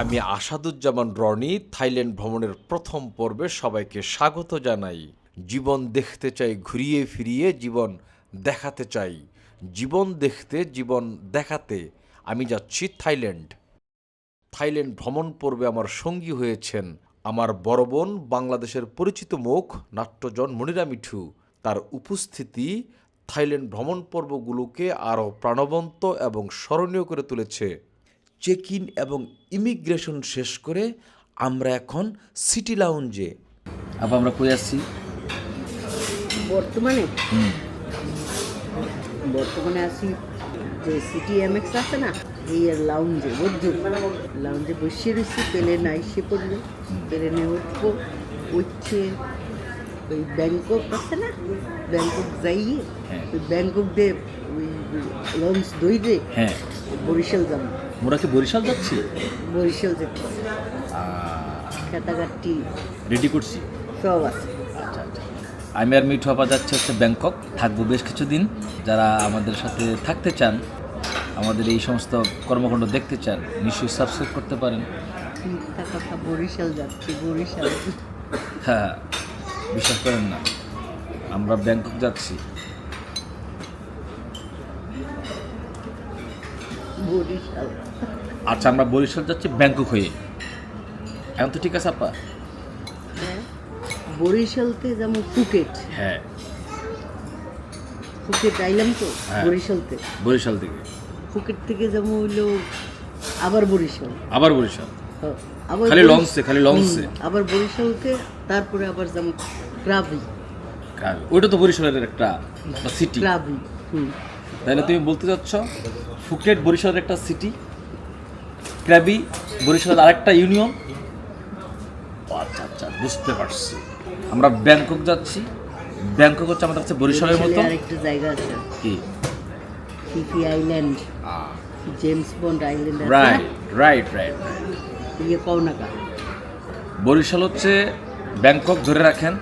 আমি আসাদুজ্জামান রনি, থাইল্যান্ড ভ্রমণের প্রথম পর্বে সবাইকে স্বাগত জানাই। জীবন দেখতে চাই, ঘুরিয়ে ফিরিয়ে জীবন দেখাতে চাই। জীবন দেখতে, জীবন দেখাতে আমি যাচ্ছি থাইল্যান্ড। থাইল্যান্ড ভ্রমণ পর্বে আমার সঙ্গী হয়েছেন আমার বড় বোন, বাংলাদেশের পরিচিত মুখ, নাট্যজন মনিরা মিঠু। তার উপস্থিতি থাইল্যান্ড ভ্রমণ পর্বগুলোকে আরও প্রাণবন্ত এবং স্মরণীয় করে তুলেছে। চেক ইন এবং ইমিগ্রেশন শেষ করে আমরা এখন সিটি লাউঞ্জে। আবার আমরা কই আসছি? বর্তমানে? বর্তমানে আছি যে সিটি এমএক্স আছে না এই আর লাউঞ্জে বুঝছ লাউঞ্জে বসে রয়েছি প্লেন আইসে পড়ল। প্লেনে উঠবো উঠছে ওই ব্যাংকক আছে না ব্যাংকক যাইয়ে হ্যাঁ। ওই ব্যাংকক দিয়ে ওই লঞ্চ দইরে হ্যাঁ। বরিশাল যাব। মোরা কি বরিশাল যাচ্ছি? বরিশাল যেতে খেতাঘাটটি রেডি করছি। সব আছে। আচ্ছা আচ্ছা। আমি আর মিঠু আপা যাচ্ছে হচ্ছে ব্যাংকক। থাকব বেশ কিছুদিন। যারা আমাদের সাথে থাকতে চান আমাদের এই সমস্ত কর্মকাণ্ড দেখতে চান নিশ্চয়ই সাবস্ক্রাইব করতে পারেন। মিথ্যা কথা বরিশাল যাচ্ছি বরিশাল। হ্যাঁ বিশ্বাস করেন না। আমরা ব্যাংকক যাচ্ছি। বরিশাল। আচ্ছা আমরা বরিশাল যাচ্ছি ব্যাংকক হয়ে। এখন তো ঠিক আছে আপা? হ্যাঁ। বরিশালতে যেমন ফুকেট হ্যাঁ। ফুকেট আইলাম তো হ্যাঁ। বরিশালতে। বরিশাল থেকে। ফুকেট থেকে যেমন হইল আবার বরিশাল। আবার বরিশাল? হ্যাঁ, আবার খালি লঞ্চে, খালি লঞ্চে। আবার বরিশালতে তারপরে আবার যেমন ক্রাবি। ওইটা তো বরিশালের একটা সিটি ক্রাবি হুম। তাহলে তুমি বলতে চাচ্ছ ফুকেট বরিশালের একটা সিটি ক্র্যাবি বরিশালের আরেকটা ইউনিয়ন আচ্ছা আচ্ছা বুঝতে পারছি। আমরা ব্যাংকক যাচ্ছি। ব্যাংকক হচ্ছে আমাদের কাছে বরিশালের মতো। আরেকটা জায়গা আছে। কি? Phi Phi island James Bond island right right right ইয়ে কওনাকা বরিশাল হচ্ছে ব্যাংকক ধরে রাখেন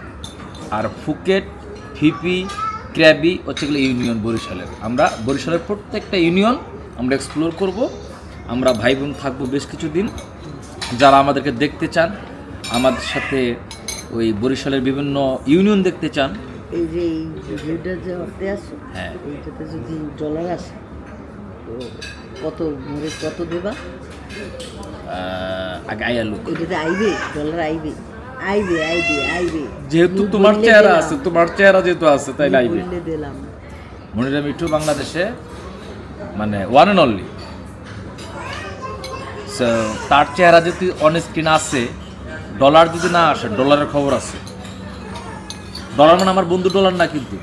আর ফুকেট ফিপি ক্র্যাবি হচ্ছে গেলে ইউনিয়ন বরিশালের। আমরা বরিশালের প্রত্যেকটা ইউনিয়ন আমরা এক্সপ্লোর করব। আমরা ভাই বোন থাকব বেশ কিছুদিন। যারা আমাদেরকে দেখতে চান আমাদের সাথে ওই বরিশালের বিভিন্ন ইউনিয়ন দেখতে চান। এই যে এই ভিউটা যে অর্থে আছে হ্যাঁ। এইটাতে যদি ডলার আসে তো কত মোরে কত দেবা? আগে আয়ালু এটাতে আইবে ডলার আইবে। আইবে আইবে আইবে। যেহেতু তোমার চেহারা আছে তোমার চেহারা যেহেতু আছে তাই দিলাম। মনিরা মিঠু বাংলাদেশে মানে ওয়ান অ্যান্ড অনলি তার চেহারা যদি অন স্ক্রিন আছে ডলার যদি না আসে ডলারের খবর আছে। ডলার মানে আমার বন্ধু ডলার না কিন্তু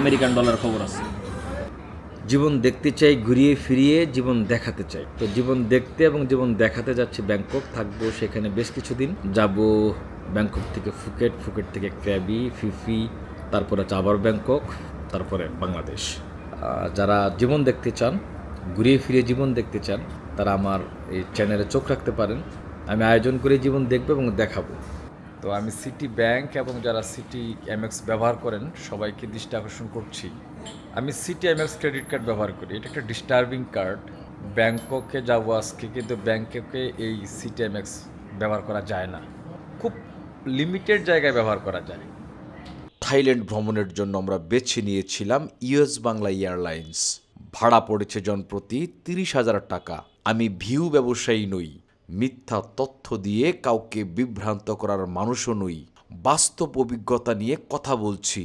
আমেরিকান ডলার খবর আছে। জীবন দেখতে চাই, ঘুরিয়ে ফিরিয়ে জীবন দেখাতে চাই। তো জীবন দেখতে এবং জীবন দেখাতে যাচ্ছি ব্যাংকক। থাকব সেখানে বেশ কিছুদিন। যাব ব্যাংকক থেকে ফুকেট ফুকেট থেকে ক্র্যাবি ফিফি, তারপরে আছে আবার ব্যাংকক, তারপরে বাংলাদেশ। যারা জীবন দেখতে চান, ঘুরিয়ে ফিরিয়ে জীবন দেখতে চান, তারা আমার এই চ্যানেলে চোখ রাখতে পারেন। আমি আয়োজন করে জীবন দেখব এবং দেখাবো। তো আমি সিটি ব্যাংক এবং যারা সিটি এমএক্স ব্যবহার করেন, সবাইকে দৃষ্টি আকর্ষণ করছি। আমি সিটি এমএক্স ক্রেডিট কার্ড ব্যবহার করি। এটা একটা ডিস্টার্বিং কার্ড ব্যাংককে যাব আজকে কিন্তু ব্যাংককে এই সিটি এমএক্স ব্যবহার করা যায় না। খুব লিমিটেড জায়গায় ব্যবহার করা যায়। থাইল্যান্ড ভ্রমণের জন্য আমরা বেছে নিয়েছিলাম ইউএস বাংলা এয়ারলাইন্স। ভাড়া পড়েছে জনপ্রতি তিরিশ হাজার টাকা। আমি ভিউ ব্যবসায়ী নই। মিথ্যা তথ্য দিয়ে কাউকে বিভ্রান্ত করার মানুষও নই। বাস্তব অভিজ্ঞতা নিয়ে কথা বলছি।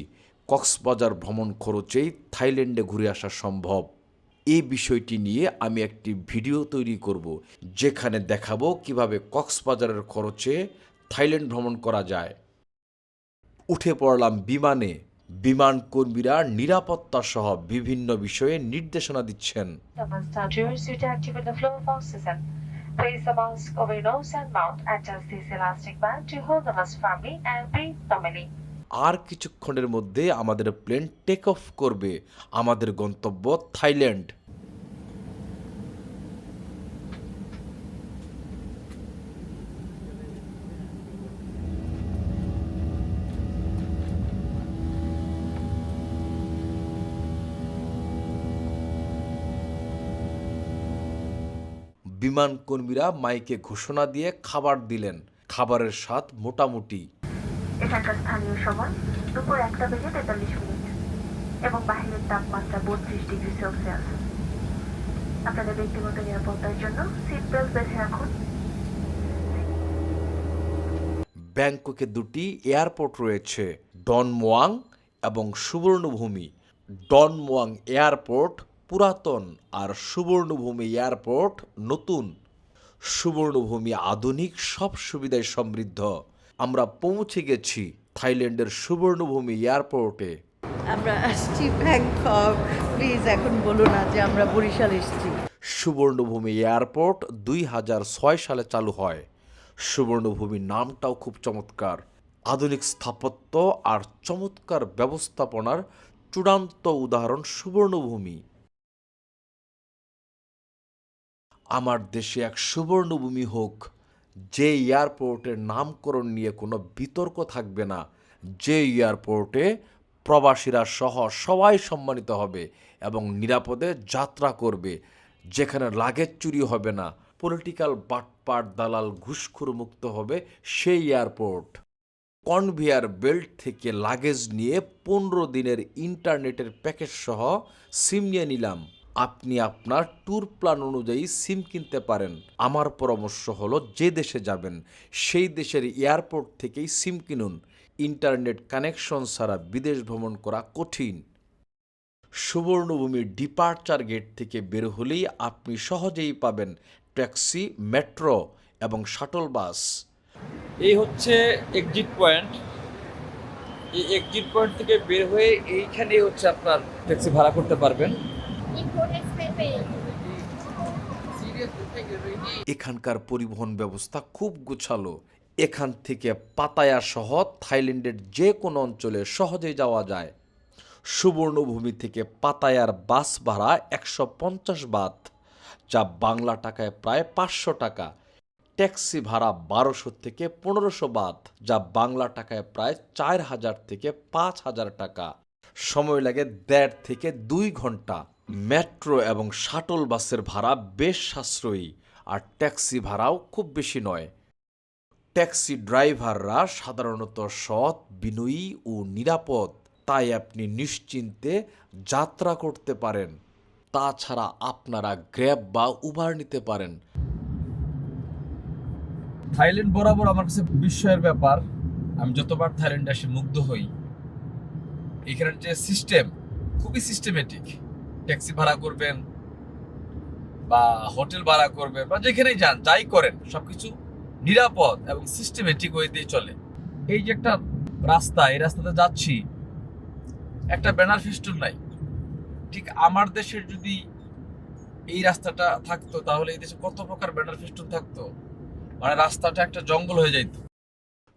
কক্সবাজার ভ্রমণ খরচেই থাইল্যান্ডে ঘুরে আসা সম্ভব। এই বিষয়টি নিয়ে আমি একটি ভিডিও তৈরি করব, যেখানে দেখাবো কীভাবে কক্সবাজারের খরচে থাইল্যান্ড ভ্রমণ করা যায়। উঠে পড়লাম বিমানে। বিমান কর্মীরা নিরাপত্তা সহ বিভিন্ন বিষয়ে নির্দেশনা দিচ্ছেন। আর কিছুক্ষণের মধ্যে আমাদের প্লেন টেক অফ করবে আমাদের গন্তব্য থাইল্যান্ড। বিমান কর্মীরা মাইকে ঘোষণা দিয়ে খাবার দিলেন। খাবারের স্বাদ মোটামুটি। এখানকার স্থানীয় সময় দুপুর একটা বেজে তেতাল্লিশ মিনিট এবং বাহিরের তাপমাত্রা বত্রিশ ডিগ্রি সেলসিয়াস। আপনাদের ব্যক্তিগত নিরাপত্তার জন্য সিট বেল্ট বেঁধে রাখুন। ব্যাংককে দুটি এয়ারপোর্ট রয়েছে ডন মোয়াং এবং সুবর্ণভূমি। ডন মোয়াং এয়ারপোর্ট পুরাতন আর সুবর্ণভূমি এয়ারপোর্ট নতুন। সুবর্ণভূমি আধুনিক, সব সুবিধায় সমৃদ্ধ। আমরা পৌঁছে গেছি থাইল্যান্ডের সুবর্ণভূমি এয়ারপোর্টে। আমরা আসছি ব্যাংকক। প্লিজ এখন বলো না যে আমরা বরিশাল এসেছি। সুবর্ণভূমি এয়ারপোর্ট দুই হাজার ছয় সালে চালু হয়। সুবর্ণভূমি নামটাও খুব চমৎকার। আধুনিক স্থাপত্য আর চমৎকার ব্যবস্থাপনার চূড়ান্ত উদাহরণ সুবর্ণভূমি। আমার দেশে এক সুবর্ণভূমি হোক যে এয়ারপোর্টের নামকরণ নিয়ে কোনো বিতর্ক থাকবে না। যে এয়ারপোর্টে প্রবাসীরা সহ সবাই সম্মানিত হবে এবং নিরাপদে যাত্রা করবে, যেখানে লাগেজ চুরি হবে না, পলিটিক্যাল বাটপাট দালাল ঘুষখুর মুক্ত হবে সেই এয়ারপোর্ট। কনভেয়ার বেল্ট থেকে লাগেজ নিয়ে পনেরো দিনের ইন্টারনেটের প্যাকেজ সহ সিম নিয়ে নিলাম। আপনি আপনার ট্যুর প্ল্যান অনুযায়ী সিম কিনতে পারেন। আমার পরামর্শ হলো যে দেশে যাবেন, সেই দেশের এয়ারপোর্ট থেকেই সিম কিনুন। ইন্টারনেট কানেকশন ছাড়া বিদেশ ভ্রমণ করা কঠিন। সুবর্ণভূমির ডিপার্চার গেট থেকে বের হলেই আপনি সহজেই পাবেন ট্যাক্সি মেট্রো এবং শাটল বাস এই হচ্ছে এক্সিট পয়েন্ট এই এক্সিট পয়েন্ট থেকে বের হয়ে এইখানেই হচ্ছে আপনার ট্যাক্সি ভাড়া করতে পারবেন। এখানকার পরিবহন ব্যবস্থা খুব গোছালো। এখান থেকে পাতায়া সহ থাইল্যান্ডের যে কোনো অঞ্চলে সহজে যাওয়া যায়। সুবর্ণভূমি থেকে পাতায়ার বাস ভাড়া একশো পঞ্চাশ বাত, যা বাংলা টাকায় প্রায় পাঁচশো টাকা। ট্যাক্সি ভাড়া বারোশো থেকে পনেরোশো বাত, যা বাংলা টাকায় প্রায় চার হাজার থেকে পাঁচ হাজার টাকা। সময় লাগে দেড় থেকে দুই ঘণ্টা। মেট্রো এবং শাটল বাসের ভাড়া বেশ সাশ্রয়ী, আর ট্যাক্সি ভাড়াও খুব বেশি নয়। ট্যাক্সি ড্রাইভাররা সাধারণত সৎ, বিনয়ী ও নিরাপদ, তাই আপনি নিশ্চিন্তে যাত্রা করতে পারেন। তাছাড়া আপনারা গ্র্যাব বা উবার নিতে পারেন। থাইল্যান্ড বরাবর আমার কাছে বিস্ময়ের ব্যাপার, আমি যতবার থাইল্যান্ডে এসে মুগ্ধ হই, এখানের যে সিস্টেম খুবই সিস্টেমেটিক ট্যাক্সি ভাড়া করবেন বা হোটেল ভাড়া করবেন বা যেখানেই যান, যাই করেন, সবকিছু নিরাপদ এবং সিস্টেমেটিক ওয়েতেই চলে। এই যে একটা রাস্তা, এই রাস্তাতে যাচ্ছি, একটা ব্যানার ফেস্টুন নাই। ঠিক আমার দেশের যদি এই রাস্তাটা থাকতো, তাহলে এই দেশে কত প্রকার ব্যানার ফেস্টুন থাকতো? মানে রাস্তাটা একটা জঙ্গল হয়ে যাইত।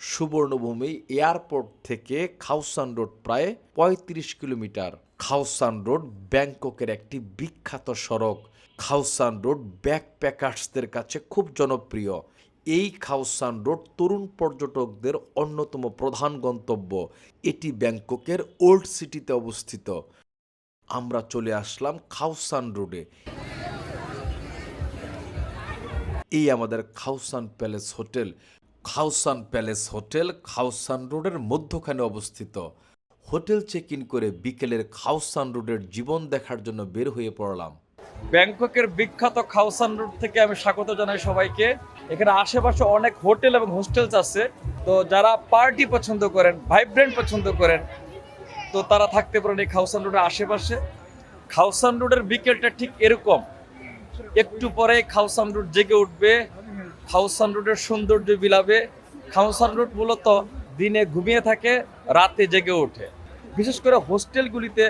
সুবর্ণভূমি এয়ারপোর্ট থেকে খাউসান রোড প্রায় ৩৫ কিলোমিটার। খাউসান রোড ব্যাংককের একটি বিখ্যাত সড়ক। খাউসান রোড ব্যাকপ্যাকার্সদের কাছে খুব জনপ্রিয়। এই খাউসান রোড তরুণ পর্যটকদের অন্যতম প্রধান গন্তব্য। এটি ব্যাংককের ওল্ড সিটিতে অবস্থিত। আমরা চলে আসলাম খাউসান রোডে। এই আমাদের Khaosan palace hotel. Khaosan palace hotel Khaosan রোডের মধ্যখানে অবস্থিত। হোটেল চেক ইন করে বিকেলের খাউসান রোডের জীবন দেখার জন্য বের হয়ে পড়লাম। ব্যাংককের বিখ্যাত খাউসান রোড থেকে আমি স্বাগত জানাই সবাইকে। এখানে আশেপাশে অনেক হোটেল এবং হোস্টেলস আছে। তো যারা পার্টি পছন্দ করেন, ভাইব্রেন্ট পছন্দ করেন, তো তারা থাকতে পারেন এই খাউসান রোডের আশেপাশে। খাউসান রোডের বিকেলটা ঠিক এরকম। একটু পরে খাউসান রোড জেগে উঠবে খাউসান রোডের সৌন্দর্য বিলাবে। খাউসান রোড মূলত দিনে ঘুমিয়ে থাকে, রাতে জেগে ওঠে। বিশেষ করে হোস্টেলগুলিতে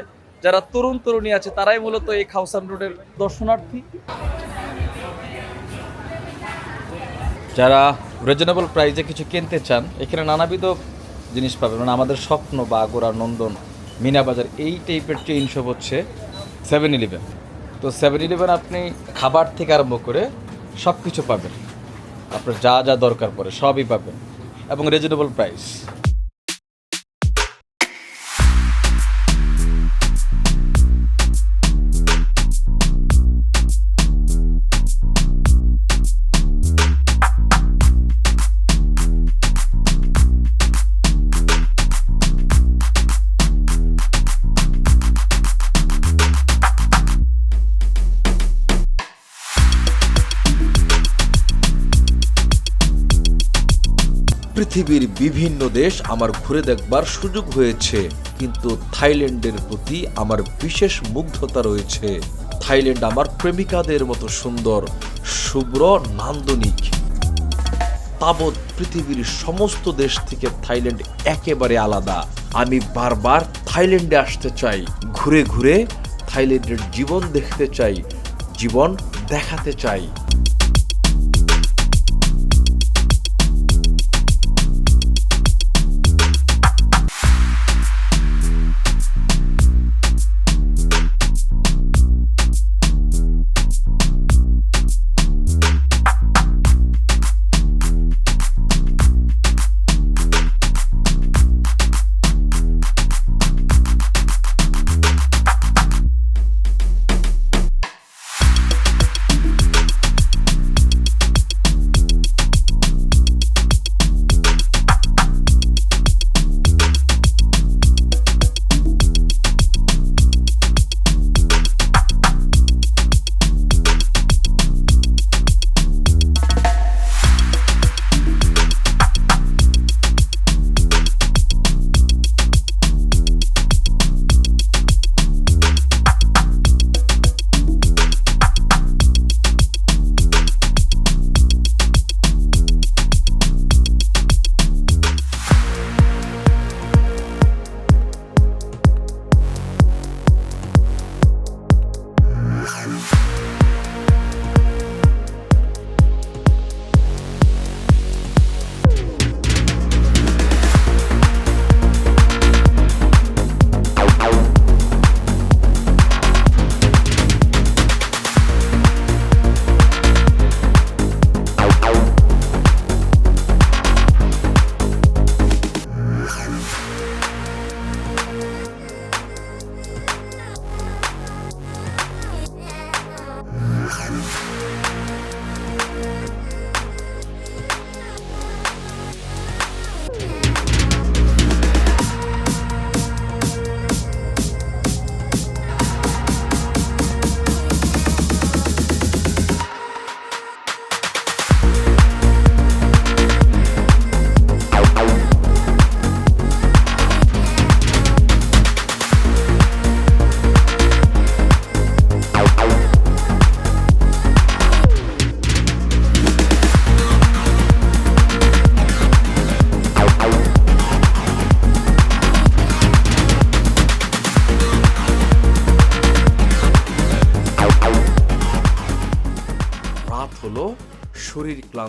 যারা তরুণ তরুণী আছে, তারাই মূলত এই খাউসান রোডের দর্শনার্থী। যারা রিজনেবল প্রাইজে কিছু কিনতে চান, এখানে নানাবিধ জিনিস পাবেন। মানে আমাদের স্বপ্ন বা আগোড়া নন্দন, মিনা বাজার, এই টাইপের চেইন সব হচ্ছে সেভেন ইলেভেন তো সেভেন ইলেভেন আপনি খাবার থেকে আরম্ভ করে সব কিছু পাবেন। আপনার যা যা দরকার পড়ে সবই পাবেন। এবং রিজনেবল প্রাইস পৃথিবীর বিভিন্ন দেশ আমার ঘুরে দেখবার সুযোগ হয়েছে, কিন্তু থাইল্যান্ডের প্রতি আমার বিশেষ মুগ্ধতা রয়েছে। থাইল্যান্ড আমার প্রেমিকাদের মতো সুন্দর, শুভ্র, নান্দনিক। তাবৎ পৃথিবীর সমস্ত দেশ থেকে থাইল্যান্ড একেবারে আলাদা। আমি বারবার থাইল্যান্ডে আসতে চাই, ঘুরে ঘুরে থাইল্যান্ডের জীবন দেখতে চাই, জীবন দেখাতে চাই।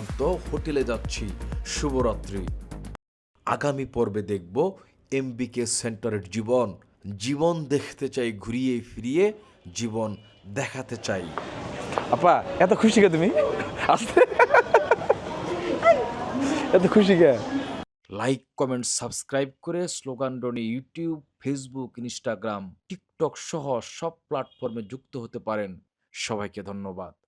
শরীর ক্লান্ত হোটেলে যাচ্ছি। শুভরাত্রি। আগামী পর্বে দেখব এমবিকে সেন্টারের জীবন। জীবন দেখতে চাই ঘুরিয়ে ফিরিয়ে জীবন দেখাতে চাই। আপা এত খুশি কে তুমি? আসতে। এত খুশি কে? লাইক কমেন্ট সাবস্ক্রাইব করে স্লোগান ডনি ইউটিউব ফেসবুক ইনস্টাগ্রাম টিকটক সহ সব প্ল্যাটফর্মে যুক্ত হতে পারেন। সবাইকে ধন্যবাদ।